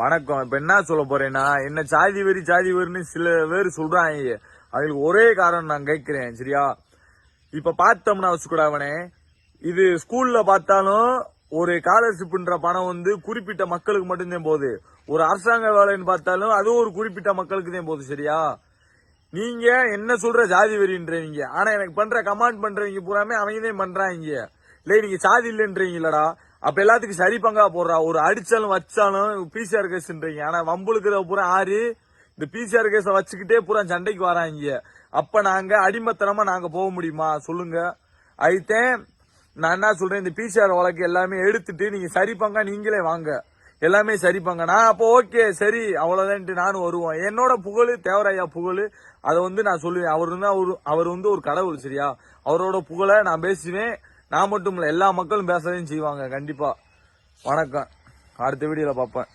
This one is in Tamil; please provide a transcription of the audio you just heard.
வணக்கம். இப்ப என்ன சொல்ல போறேன்னா என்ன சாதி வெறி சாதி வெறின்னு சில பேர் சொல்றாங்க. அதில் ஒரே காரணம் நான் கேட்கிறேன் சரியா? இப்ப பார்த்தோம்னா வச்சுக்கூடாவனே இது ஸ்கூல்ல பார்த்தாலும் ஒரு ஸ்காலர்ஷிப்ன்ற பணம் வந்து குறிப்பிட்ட மக்களுக்கு மட்டும்தான் போகுது. ஒரு அரசாங்க வேலைன்னு பார்த்தாலும் அதுவும் ஒரு குறிப்பிட்ட மக்களுக்கு தான் போகுது சரியா? நீங்க என்ன சொல்ற ஜாதி வெறின்றீங்க. ஆனா எனக்கு பண்ற கமாண்ட் பண்றவங்க பூராமே அவங்க தான் பண்றாங்க. இல்லை நீங்க சாதி இல்லைன்றீங்களடா அப்ப எல்லாத்துக்கும் சரி பங்கா போடுறா. ஒரு அடிச்சாலும் வச்சாலும் பிசிஆர் கேஸ்ன்றீங்க ஆனா வம்புழுக்கிற பூரா ஆறு. இந்த பிசிஆர் கேஸ வச்சுக்கிட்டே பூரா சண்டைக்கு வராங்க. அப்ப நாங்க அடிமத்தனமா நாங்க போக முடியுமா? சொல்லுங்க. அதுதான் நான் என்ன சொல்றேன்? இந்த பிசிஆர் வழக்கு எல்லாமே எடுத்துட்டு நீங்க சரி பங்கா நீங்களே வாங்க. எல்லாமே சரி பங்க. நான் அப்போ ஓகே சரி அவ்வளவுதான்ட்டு நானும் வருவோம். என்னோட புகழ் தேவராயா புகழ். அதை வந்து நான் சொல்லுவேன். அவர் வந்து அவர் அவர் வந்து ஒரு கடவுள் சரியா? அவரோட புகழை நான் பேசுவேன். நான் மட்டும் இல்லை எல்லா மக்களும் பேசவும் செய்வாங்க கண்டிப்பாக வணக்கம். அடுத்த வீடியோவில் பார்ப்பேன்.